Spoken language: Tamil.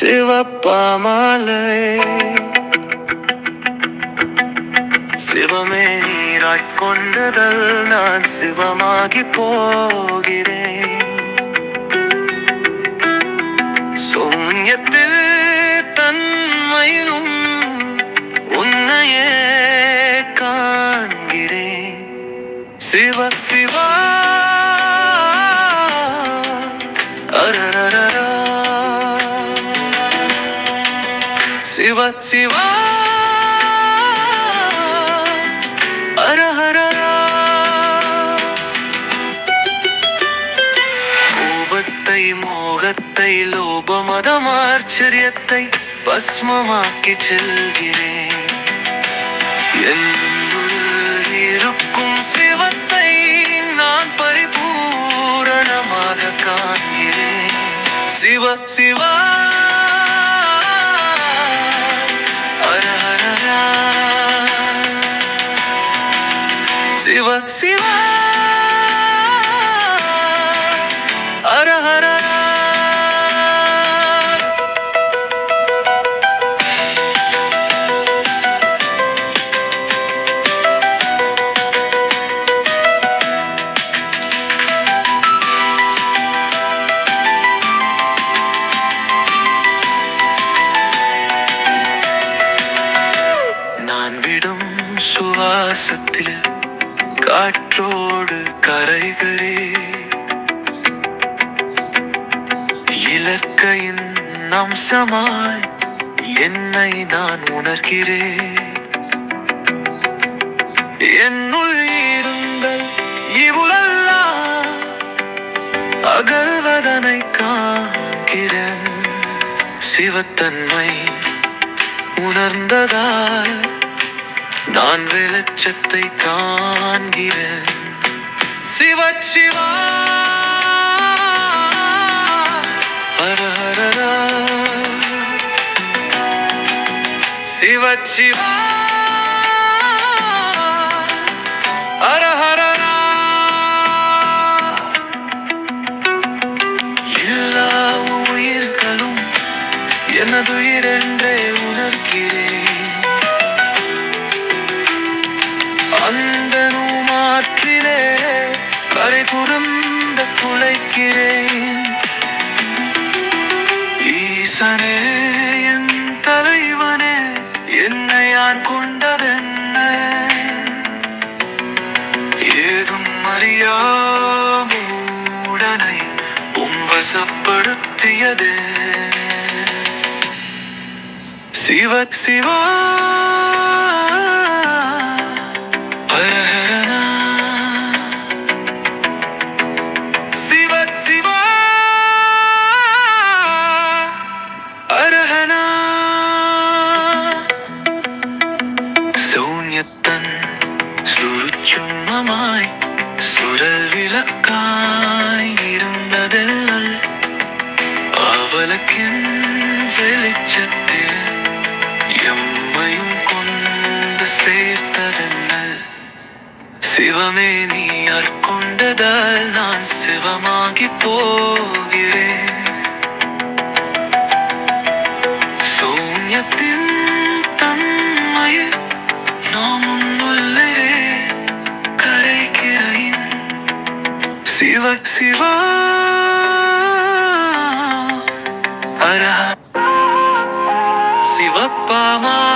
சிவப்பாமலை. சிவமே நீராய் கொண்டதல் நான் சிவமாகி போகிறேன். சூன்யத்தில் தன்மையிலும் உன்னையே காண்கிறேன். சிவ சிவா சிவ சிவா. அரஹரரா. கோபத்தை மோகத்தை லோபமதம் ஆச்சரியத்தை பஸ்மமாக்கி செல்கிறேன். என்னுள் இருக்கும் சிவத்தை நான் பரிபூரணமாக காண்கிறேன். சிவ சிவா. சிவ சிவா ஹரஹரரா. நான் விடும் சுவாசத்தில் காற்றோடு கரைகிறே இலக்கையின் அம்சமாய் என்னை நான் உணர்கிறேன். என்னுள் இருந்தல் இவுளெல்லாம் அகழ்வதனை காண்கிறேன். சிவத்தன்மை உணர்ந்ததால் நான் வெளிச்சத்தை காண்கிறேன். சிவ சிவா சிவ சிவா அர குலைக்கிறேன் ஈசனே என் தலைவனே என்னை யான் கொண்டதென்ன? ஏதும் அறியாமுடனை உம்பசப்படுத்தியது சிவ சிவா சேர்த்ததென்ன சிவமே நீ அற்கொண்டதால் நான் சிவமாகி போகிறேன். சூன்யத்தின் தன்மையில் நாம் உள்ளே கரைக்கிறேன். சிவ சிவா அரஹ சிவப்பாமா?